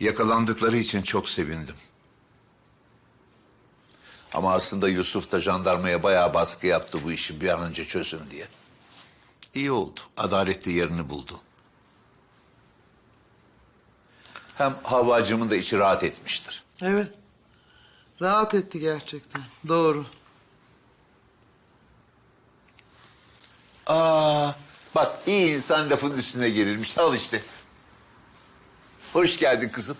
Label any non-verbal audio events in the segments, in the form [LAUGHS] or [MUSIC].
Yakalandıkları için çok sevindim. Ama aslında Yusuf da jandarmaya bayağı baskı yaptı bu işi bir an önce çözün diye. İyi oldu. Adalet de yerini buldu. Hem havacımın da içi rahat etmiştir. Evet. Rahat etti gerçekten. Doğru. Aa, bak iyi insan lafın üstüne gelirmiş. Al işte. Hoş geldin kızım.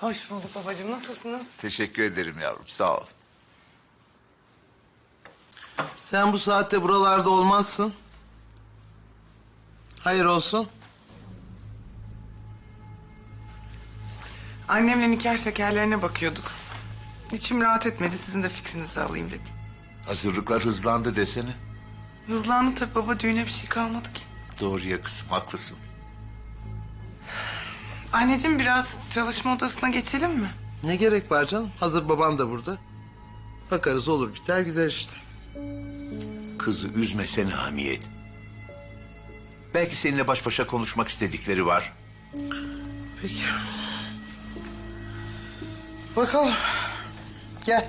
Hoş bulduk babacığım. Nasılsınız? Teşekkür ederim yavrum. Sağ ol. Sen bu saatte buralarda olmazsın. Hayır olsun. Annemle nikah şekerlerine bakıyorduk. İçim rahat etmedi. Sizin de fikrinizi alayım dedim. Hazırlıklar hızlandı desene. Hızlandı tabii baba. Düğüne bir şey kalmadı ki. Doğru ya kızım, haklısın. Anneciğim biraz çalışma odasına geçelim mi? Ne gerek var canım? Hazır baban da burada. Bakarız olur biter gider işte. Kızı üzmesene Hamiyet. Belki seninle baş başa konuşmak istedikleri var. Peki. Bakalım. Gel.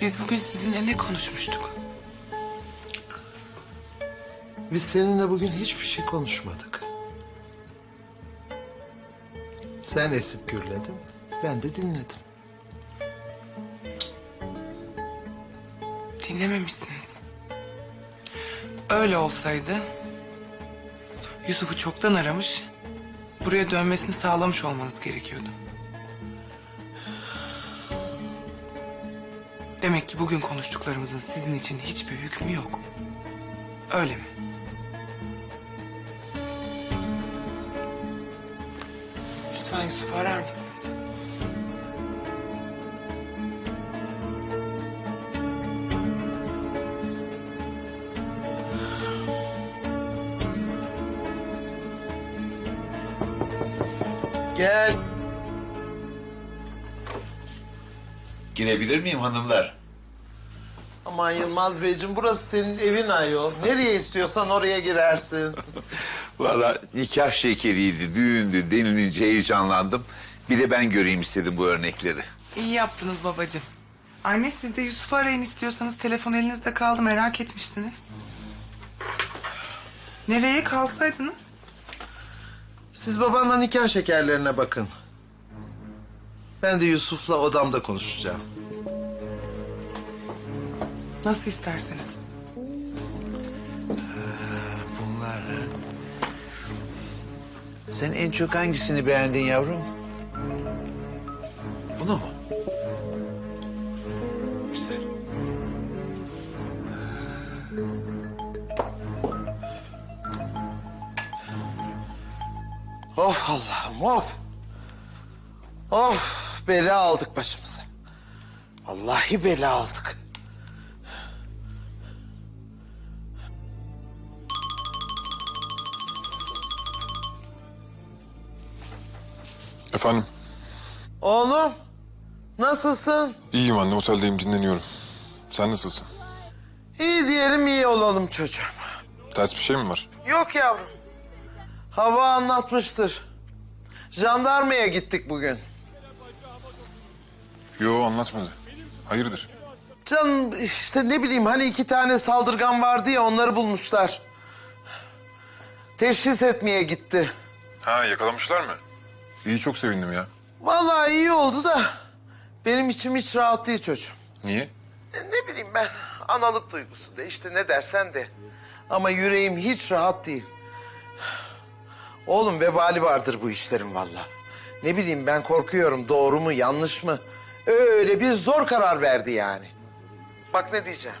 Biz bugün sizinle ne konuşmuştuk? Biz seninle bugün hiçbir şey konuşmadık. Sen esip gürledin, ben de dinledim. Dinlememişsiniz. Öyle olsaydı... Yusuf'u çoktan aramış... ...buraya dönmesini sağlamış olmanız gerekiyordu. Bugün konuştuklarımızın sizin için hiçbir hükmü yok. Öyle mi? Lütfen Yusuf'u arar mısınız? Gel. Girebilir miyim hanımlar? Aman Yılmaz Beyciğim burası senin evin ayol. Nereye istiyorsan oraya girersin. [LAUGHS] Valla nikah şekeriydi, düğündü denilince heyecanlandım. Bir de ben göreyim istedim bu örnekleri. İyi yaptınız babacığım. Anne siz de Yusuf'u arayın istiyorsanız telefon elinizde kaldı merak etmiştiniz. Nereye kalsaydınız? Siz babanla nikah şekerlerine bakın. Ben de Yusuf'la odamda konuşacağım. Nasıl isterseniz. Bunlar ha? Sen en çok hangisini beğendin yavrum? Bunu mu? Güzel. Of Allah'ım of. Of bela aldık başımıza. Vallahi bela aldık. Efendim, Oğlum nasılsın? iyiyim anne, oteldeyim, dinleniyorum. Sen nasılsın? İyi diyelim iyi olalım çocuğum. Ters bir şey mi var? Yok yavrum. Hava anlatmıştır. Jandarmaya gittik bugün. Yo, anlatmadı. Hayırdır? Canım işte ne bileyim hani iki tane saldırgan vardı ya onları bulmuşlar. Teşhis etmeye gitti. Ha, yakalamışlar mı? İyi, çok sevindim ya. Vallahi iyi oldu da benim içim hiç rahat değil çocuğum. Niye? E, ne bileyim ben analık duygusu de işte ne dersen de. Ama yüreğim hiç rahat değil. Oğlum vebali vardır bu işlerin vallahi. Ne bileyim ben korkuyorum doğru mu yanlış mı? Öyle bir zor karar verdi yani. Bak ne diyeceğim.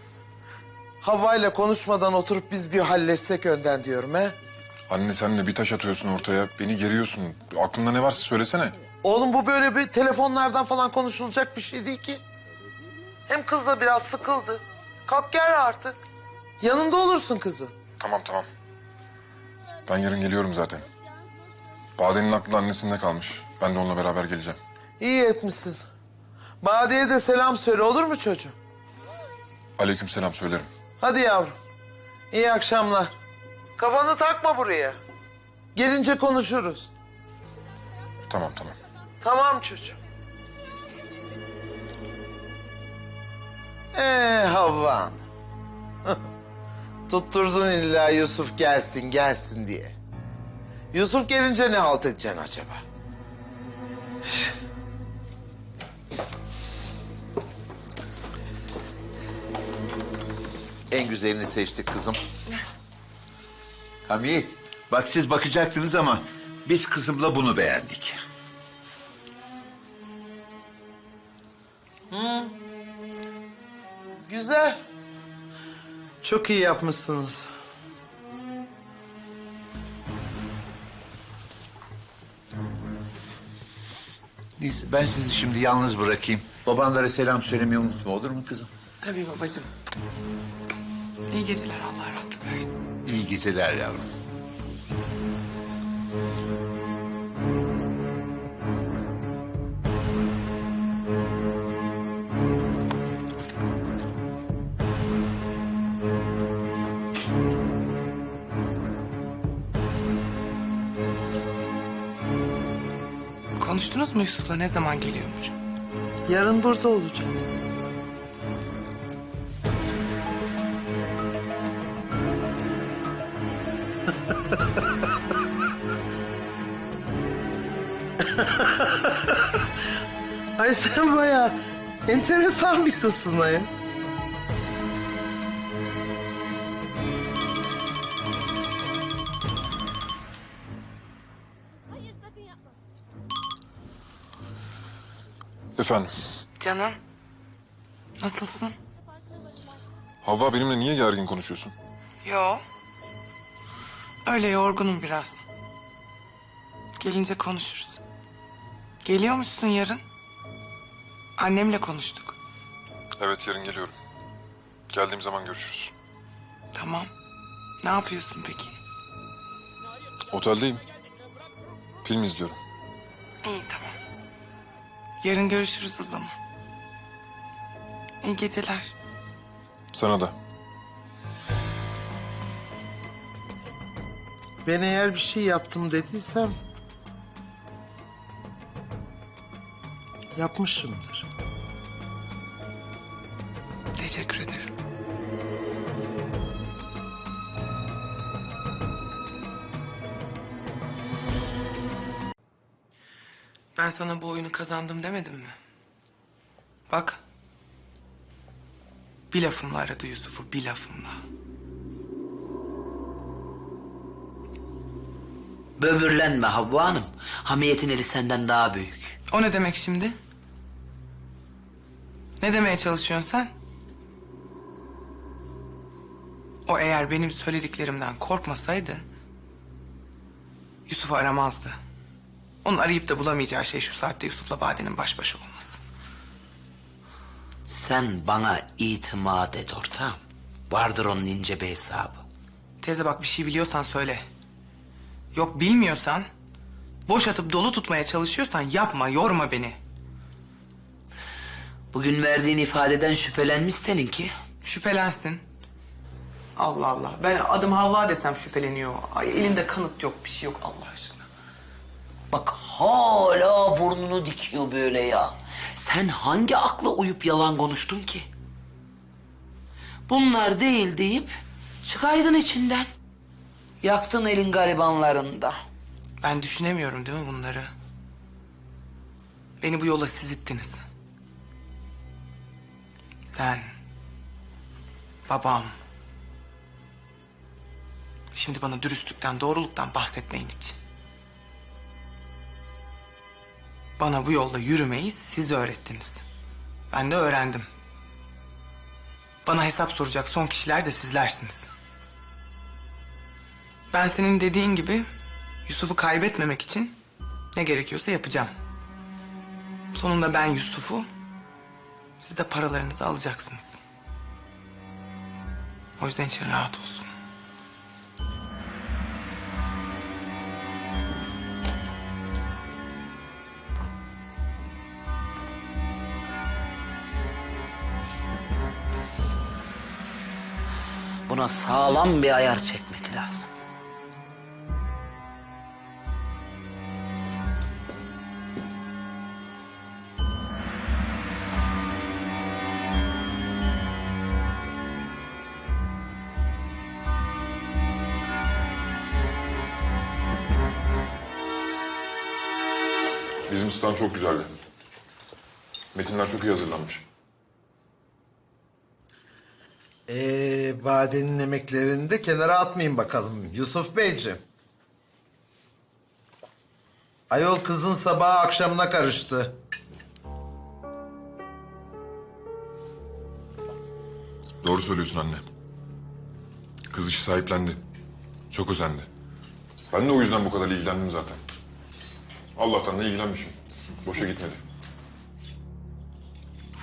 Havva ile konuşmadan oturup biz bir halletsek önden diyorum he. Anne sen de bir taş atıyorsun ortaya. Beni geriyorsun. Aklında ne varsa söylesene. Oğlum bu böyle bir telefonlardan falan konuşulacak bir şey değil ki. Hem kız da biraz sıkıldı. Kalk gel artık. Yanında olursun kızı. Tamam tamam. Ben yarın geliyorum zaten. Bade'nin aklı annesinde kalmış. Ben de onunla beraber geleceğim. İyi etmişsin. Bade'ye de selam söyle olur mu çocuğum? Aleyküm selam söylerim. Hadi yavrum. İyi akşamlar. Kafanı takma buraya. Gelince konuşuruz. Tamam tamam. Tamam çocuğum. Ee Havva Hanım. [LAUGHS] Tutturdun illa Yusuf gelsin gelsin diye. Yusuf gelince ne halt edeceksin acaba? En güzelini seçtik kızım. Hamiyet, bak siz bakacaktınız ama biz kızımla bunu beğendik. Güzel. Çok iyi yapmışsınız. Neyse ben sizi şimdi yalnız bırakayım. Babanlara selam söylemeyi unutma olur mu kızım? Tabii babacığım. İyi geceler Allah rahatlık versin. Geceler yavrum. Konuştunuz mu Yusuf'la ne zaman geliyormuş? Yarın burada olacağım. Ay sen bayağı enteresan bir kızsın ayı. Efendim. Canım. Nasılsın? Havva benimle niye gergin konuşuyorsun? Yo. Öyle yorgunum biraz. Gelince konuşuruz. Geliyormuşsun yarın. Annemle konuştuk. Evet yarın geliyorum. Geldiğim zaman görüşürüz. Tamam. Ne yapıyorsun peki? Oteldeyim. Film izliyorum. İyi tamam. Yarın görüşürüz o zaman. İyi geceler. Sana da. Ben eğer bir şey yaptım dediysem... Yapmışımdır. Teşekkür ederim. Ben sana bu oyunu kazandım demedim mi? Bak. Bir lafımla aradı Yusuf'u, bir lafımla. Böbürlenme Havva Hanım. Hamiyetin eli senden daha büyük. O ne demek şimdi? Ne demeye çalışıyorsun sen? O eğer benim söylediklerimden korkmasaydı... Yusuf'u aramazdı. Onun arayıp da bulamayacağı şey şu saatte Yusuf'la Bade'nin baş başa olması. Sen bana itimat et ortağım. Vardır onun ince bir hesabı. Teyze bak bir şey biliyorsan söyle. Yok bilmiyorsan... Boş atıp dolu tutmaya çalışıyorsan yapma, yorma beni. Bugün verdiğin ifadeden şüphelenmiş seninki. Şüphelensin. Allah Allah. Ben adım Havva desem şüpheleniyor. Ay elinde kanıt yok, bir şey yok Allah aşkına. Bak hala burnunu dikiyor böyle ya. Sen hangi akla uyup yalan konuştun ki? Bunlar değil deyip çıkaydın içinden. Yaktın elin garibanlarında. Ben düşünemiyorum değil mi bunları? Beni bu yola siz ittiniz. Sen, babam. Şimdi bana dürüstlükten, doğruluktan bahsetmeyin hiç. Bana bu yolda yürümeyi siz öğrettiniz. Ben de öğrendim. Bana hesap soracak son kişiler de sizlersiniz. Ben senin dediğin gibi Yusuf'u kaybetmemek için ne gerekiyorsa yapacağım. Sonunda ben Yusuf'u, siz de paralarınızı alacaksınız. O yüzden için rahat olsun. Buna sağlam bir ayar çekmek lazım. Bizim stand çok güzeldi. Metinler çok iyi hazırlanmış. Bade'nin emeklerini de kenara atmayın bakalım Yusuf Beyciğim. Ayol kızın sabahı akşamına karıştı. Doğru söylüyorsun anne. Kız işi sahiplendi. Çok özendi. Ben de o yüzden bu kadar ilgilendim zaten. Allah'tan da ilgilenmişim. Boşa gitmedi.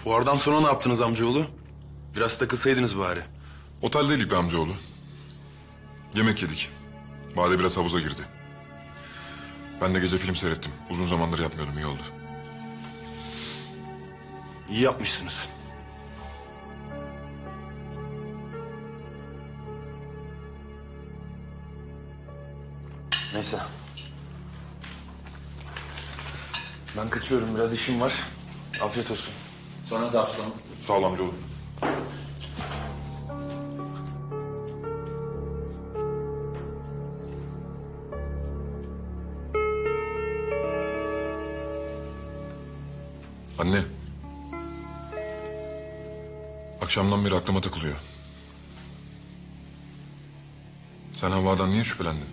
Fuardan sonra ne yaptınız amcaoğlu? Biraz takılsaydınız bari. Oteldeydik be amcaoğlu. Yemek yedik. Bade biraz havuza girdi. Ben de gece film seyrettim. Uzun zamandır yapmıyordum, iyi oldu. İyi yapmışsınız. Neyse. Ben kaçıyorum. Biraz işim var. Afiyet olsun. Sana da aslanım. Sağ ol amcaoğlu. Anne. Akşamdan beri aklıma takılıyor. Sen Havva'dan niye şüphelendin?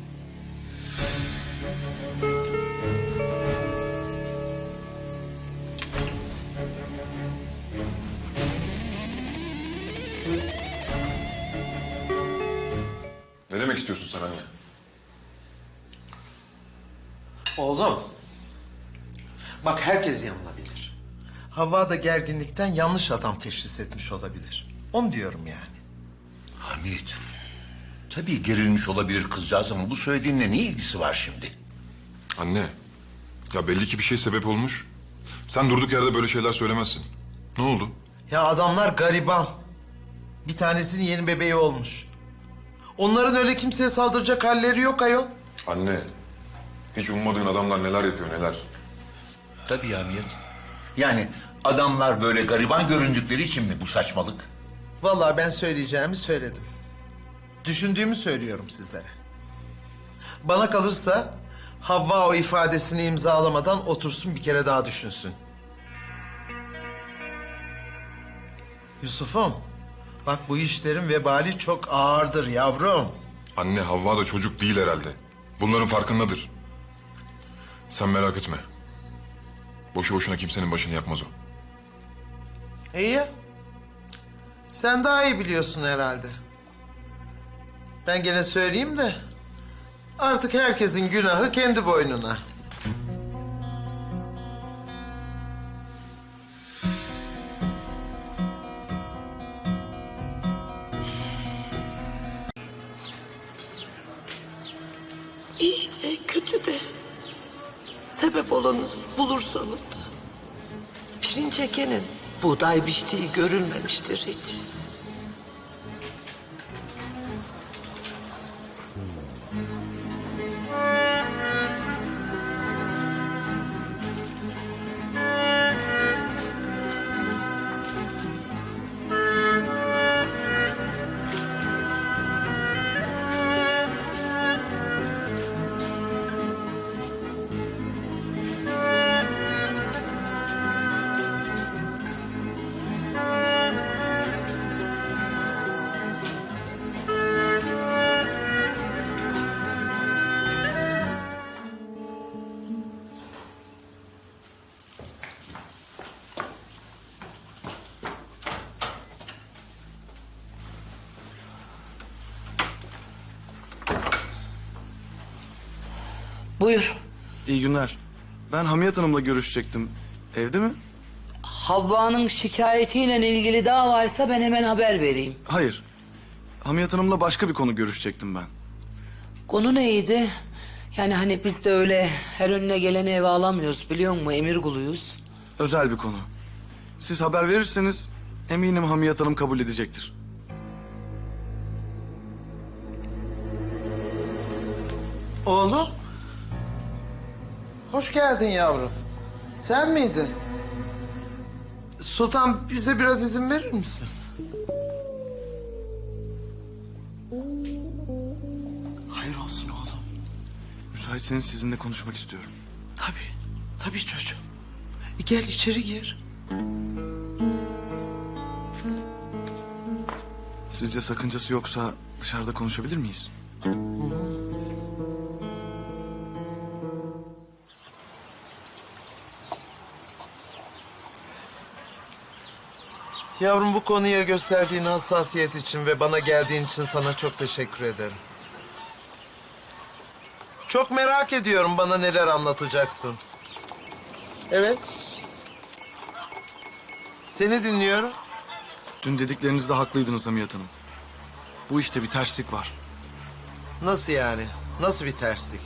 Ne demek istiyorsun sen anne? Oğlum. Bak herkes yanılabilir. Havva da gerginlikten yanlış adam teşhis etmiş olabilir. Onu diyorum yani. Hamit. Tabii gerilmiş olabilir kızcağız ama bu söylediğinle ne ilgisi var şimdi? Anne. Ya belli ki bir şey sebep olmuş. Sen durduk yerde böyle şeyler söylemezsin. Ne oldu? Ya adamlar gariban. Bir tanesinin yeni bebeği olmuş. Onların öyle kimseye saldıracak halleri yok ayol. Anne. Hiç ummadığın adamlar neler yapıyor neler. Tabii ya Hamit. Yani adamlar böyle gariban göründükleri için mi bu saçmalık? Vallahi ben söyleyeceğimi söyledim. Düşündüğümü söylüyorum sizlere. Bana kalırsa Havva o ifadesini imzalamadan otursun bir kere daha düşünsün. Yusuf'um, bak bu işlerin vebali çok ağırdır yavrum. Anne Havva da çocuk değil herhalde. Bunların farkındadır. Sen merak etme. Boşu boşuna kimsenin başını yakmaz o. İyi. Sen daha iyi biliyorsun herhalde. Ben gene söyleyeyim de artık herkesin günahı kendi boynuna. İyi de kötü de sebep olanı bulur sonunda. Pirinç ekenin buğday biçtiği görülmemiştir hiç. Buyur. İyi günler. Ben Hamiyet Hanım'la görüşecektim. Evde mi? Havva'nın şikayetiyle ilgili davaysa ben hemen haber vereyim. Hayır. Hamiyet Hanım'la başka bir konu görüşecektim ben. Konu neydi? Yani hani biz de öyle her önüne geleni eve alamıyoruz biliyor musun? Emir kuluyuz. Özel bir konu. Siz haber verirseniz eminim Hamiyet Hanım kabul edecektir. Oğlum. Hoş geldin yavrum. Sen miydin? Sultan bize biraz izin verir misin? Hayır olsun oğlum. Müsaitseniz sizinle konuşmak istiyorum. Tabii. Tabii çocuğum. E, Gel içeri gir. Sizce sakıncası yoksa dışarıda konuşabilir miyiz? Yavrum bu konuya gösterdiğin hassasiyet için ve bana geldiğin için sana çok teşekkür ederim. Çok merak ediyorum bana neler anlatacaksın. Evet. Seni dinliyorum. Dün dediklerinizde haklıydınız Hamiyet Hanım. Bu işte bir terslik var. Nasıl yani? Nasıl bir terslik?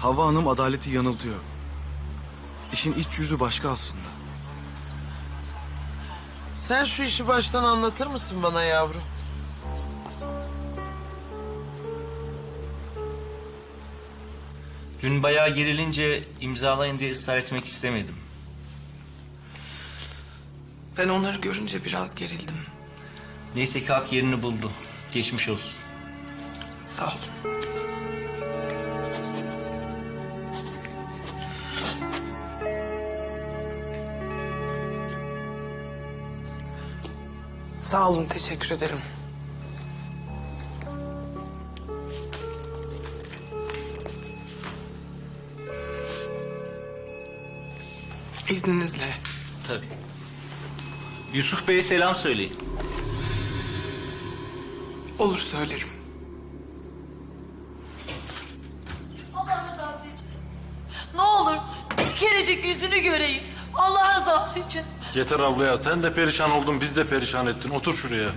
Havva Hanım adaleti yanıltıyor. İşin iç yüzü başka aslında. Sen şu işi baştan anlatır mısın bana yavrum? Dün bayağı gerilince imzalayın diye ısrar etmek istemedim. Ben onları görünce biraz gerildim. Neyse ki hak yerini buldu. Geçmiş olsun. Sağ olun. Sağ olun, teşekkür ederim. İzninizle. Tabii. Yusuf Bey'e selam söyleyin. Olur söylerim. Yeter abla ya sen de perişan oldun biz de perişan ettin. Otur şuraya.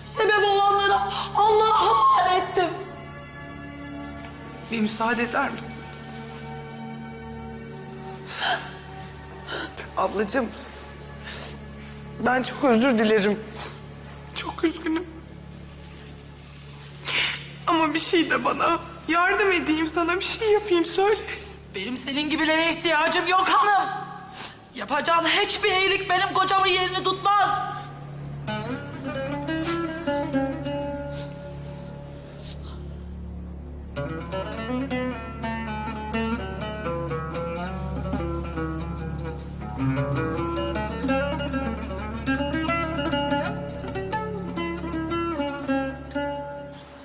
Sebep olanlara Allah'a havale ettim. Bir müsaade eder misin? Ablacığım, ben çok özür dilerim. Çok üzgünüm. Ama bir şey de bana. Yardım edeyim sana, bir şey yapayım söyle. Benim senin gibilere ihtiyacım yok hanım. Yapacağın hiçbir iyilik benim kocamın yerini tutmaz.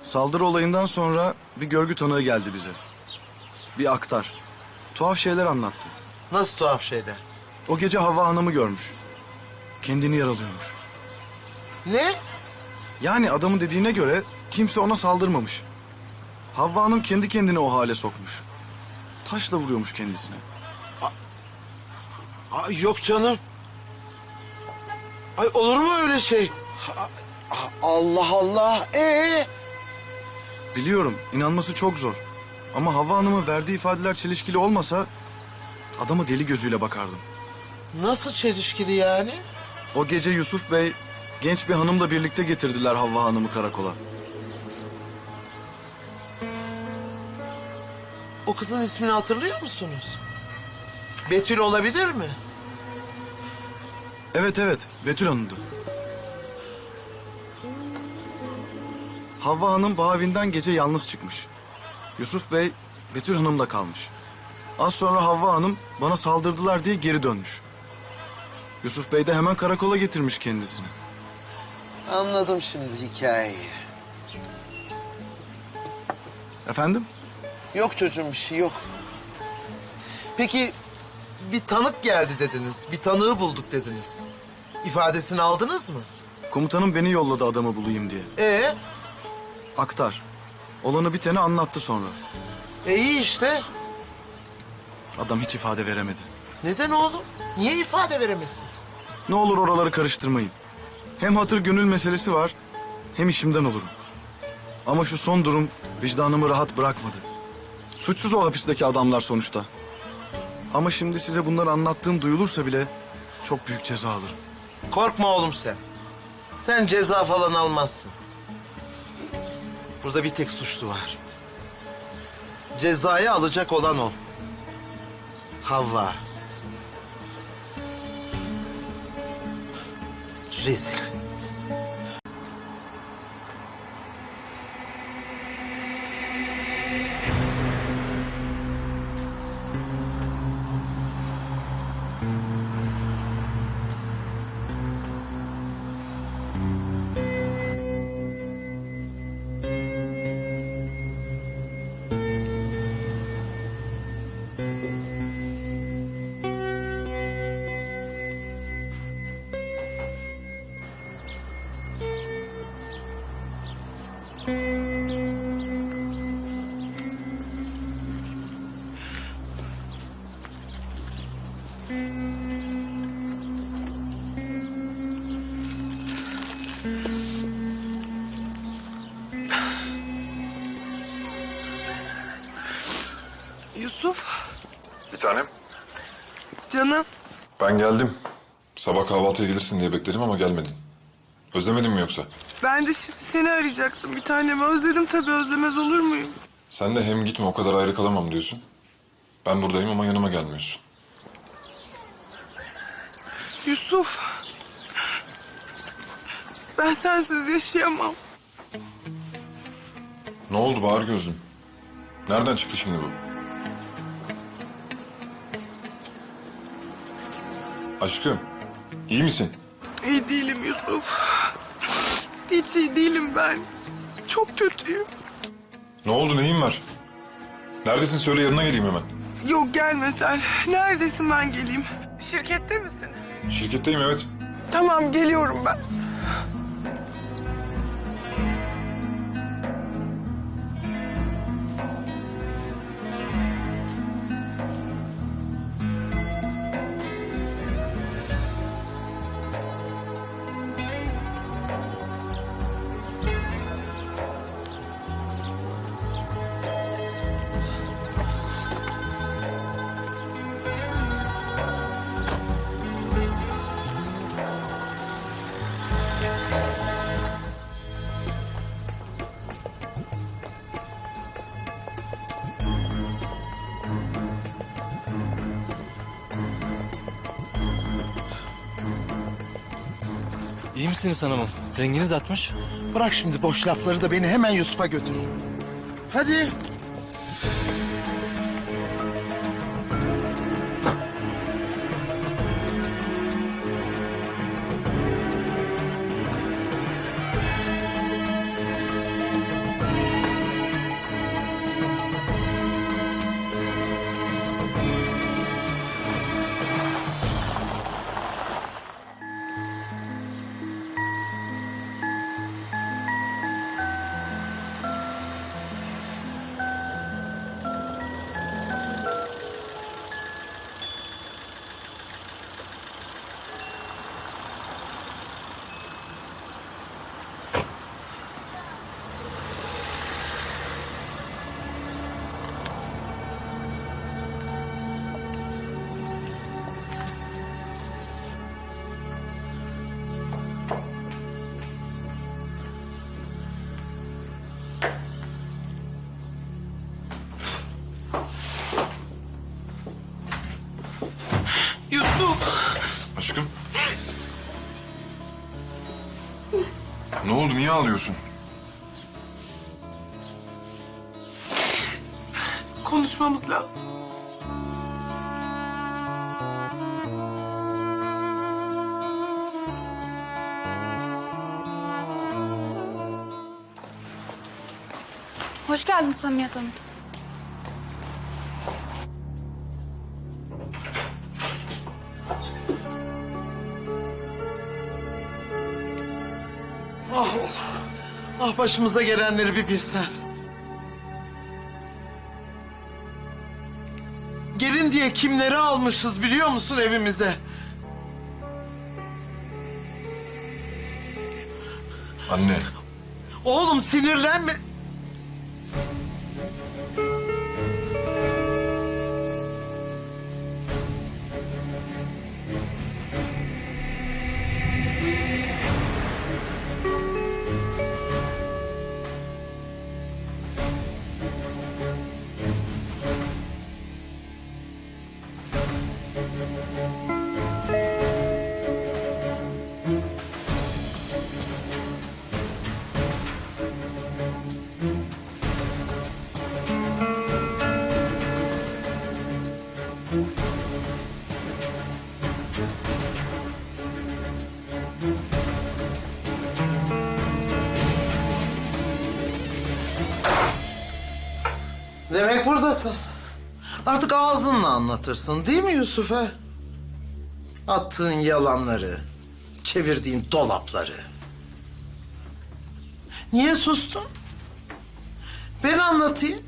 Saldırı olayından sonra bir görgü tanığı geldi bize. Bir aktar. Tuhaf şeyler anlattı. Nasıl tuhaf şeyler? O gece Havva Hanım'ı görmüş. Kendini yaralıyormuş. Ne? Yani adamın dediğine göre kimse ona saldırmamış. Havva Hanım kendi kendini o hale sokmuş. Taşla vuruyormuş kendisine. Ay yok canım. Ay olur mu öyle şey? Ha- ha- Allah Allah. Ee? Biliyorum inanması çok zor. Ama Havva Hanım'ın verdiği ifadeler çelişkili olmasa... ...adama deli gözüyle bakardım. Nasıl çelişkili yani? O gece Yusuf Bey genç bir hanımla birlikte getirdiler Havva Hanım'ı karakola. O kızın ismini hatırlıyor musunuz? Betül olabilir mi? Evet evet Betül Hanım'dı. Havva Hanım Bavi'nden gece yalnız çıkmış. Yusuf Bey Betül Hanım'la kalmış. Az sonra Havva Hanım bana saldırdılar diye geri dönmüş. Yusuf Bey de hemen karakola getirmiş kendisini. Anladım şimdi hikayeyi. Efendim? Yok çocuğum bir şey yok. Peki bir tanık geldi dediniz. Bir tanığı bulduk dediniz. İfadesini aldınız mı? Komutanım beni yolladı adamı bulayım diye. Ee, Aktar. Olanı biteni anlattı sonra. e iyi işte. Adam hiç ifade veremedi. Neden oğlum? Niye ifade veremezsin? Ne olur oraları karıştırmayın. Hem hatır gönül meselesi var, hem işimden olurum. Ama şu son durum vicdanımı rahat bırakmadı. Suçsuz o hapisteki adamlar sonuçta. Ama şimdi size bunları anlattığım duyulursa bile çok büyük ceza alırım. Korkma oğlum sen. Sen ceza falan almazsın. Burada bir tek suçlu var. Cezayı alacak olan o. Havva. Rezil. Yusuf, Bir tanem. canım. Ben geldim. Sabah kahvaltıya gelirsin diye bekledim ama gelmedin. Özlemedin mi yoksa? Ben de şimdi seni arayacaktım. Bir tanemi özledim tabii özlemez olur muyum? Sen de hem gitme o kadar ayrı kalamam diyorsun. Ben buradayım ama yanıma gelmiyorsun. Yusuf. Ben sensiz yaşayamam. Ne oldu Bahar gözlüm? Nereden çıktı şimdi bu? Aşkım, iyi misin? İyi değilim Yusuf. Hiç iyi değilim ben. Çok kötüyüm. Ne oldu, neyin var? Neredesin söyle yanına geleyim hemen. Yok gelme sen. Neredesin ben geleyim? Şirkette misin? Şirketteyim evet. Tamam geliyorum ben. İyi misiniz hanımım? Renginiz atmış. Bırak şimdi boş lafları da beni hemen Yusuf'a götür. Hadi. Yusuf. Aşkım. Ne oldu, niye ağlıyorsun? Konuşmamız lazım. Hoş geldin Samiyet Hanım. Ah başımıza gelenleri bir bilsen. Gelin diye kimleri almışız biliyor musun evimize? Anne. Oğlum sinirlenme. Buradasın. Artık ağzınla anlatırsın değil mi Yusuf'a? Attığın yalanları, çevirdiğin dolapları. Niye sustun? Ben anlatayım.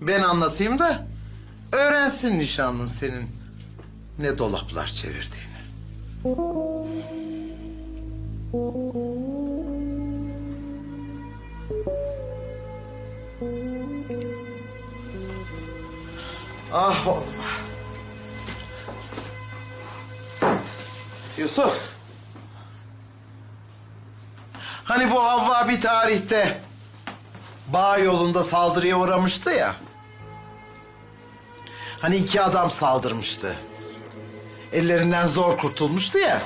Ben anlatayım da öğrensin nişanlın senin ne dolaplar çevirdiğini. Ah oğlum. Yusuf. Hani bu Havva bir tarihte bağ yolunda saldırıya uğramıştı ya. Hani iki adam saldırmıştı. Ellerinden zor kurtulmuştu ya.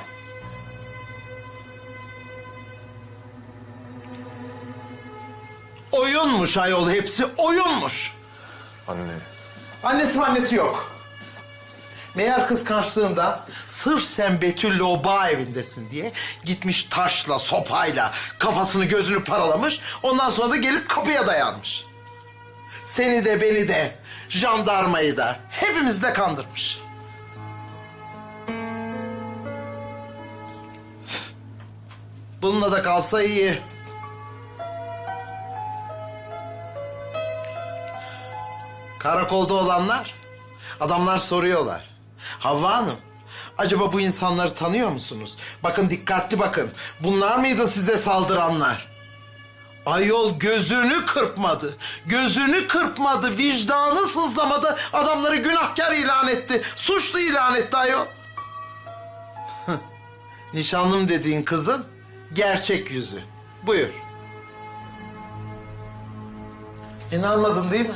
Oyunmuş ayol hepsi oyunmuş. Anne. Annesi annesi yok. Meğer kıskançlığından sırf sen Betül'le o bağ evindesin diye gitmiş taşla, sopayla kafasını gözünü paralamış. Ondan sonra da gelip kapıya dayanmış. Seni de beni de, jandarmayı da hepimizi de kandırmış. Bununla da kalsa iyi. Karakolda olanlar, adamlar soruyorlar. Havva Hanım, acaba bu insanları tanıyor musunuz? Bakın dikkatli bakın. Bunlar mıydı size saldıranlar? Ayol gözünü kırpmadı. Gözünü kırpmadı. Vicdanı sızlamadı. Adamları günahkar ilan etti. Suçlu ilan etti ayol. [LAUGHS] Nişanlım dediğin kızın gerçek yüzü. Buyur. İnanmadın değil mi?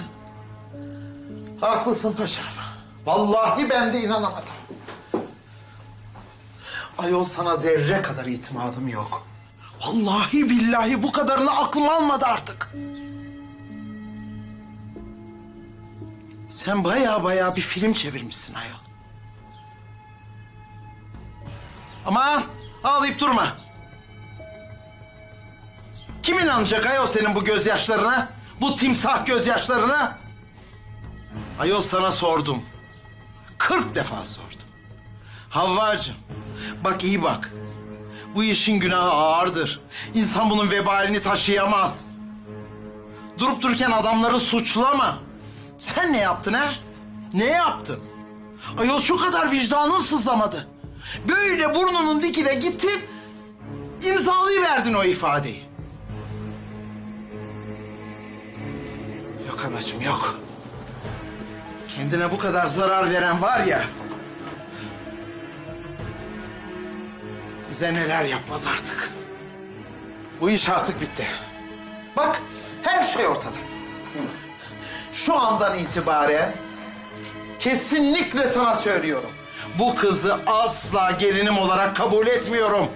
Haklısın paşam. Vallahi ben de inanamadım. Ayol sana zerre kadar itimadım yok. Vallahi billahi bu kadarını aklım almadı artık. Sen baya baya bir film çevirmişsin ayol. Aman ağlayıp durma. Kim inanacak ayol senin bu gözyaşlarına? Bu timsah gözyaşlarına? Ayol sana sordum. Kırk defa sordum. Havvacığım, bak iyi bak. Bu işin günahı ağırdır. İnsan bunun vebalini taşıyamaz. Durup dururken adamları suçlama. Sen ne yaptın ha? Ne yaptın? Ayol şu kadar vicdanın sızlamadı. Böyle burnunun dikine gittin, imzalayıverdin o ifadeyi. Yok anacığım yok. Kendine bu kadar zarar veren var ya... ...bize neler yapmaz artık. Bu iş artık bitti. Bak her şey ortada. Şu andan itibaren kesinlikle sana söylüyorum. Bu kızı asla gelinim olarak kabul etmiyorum.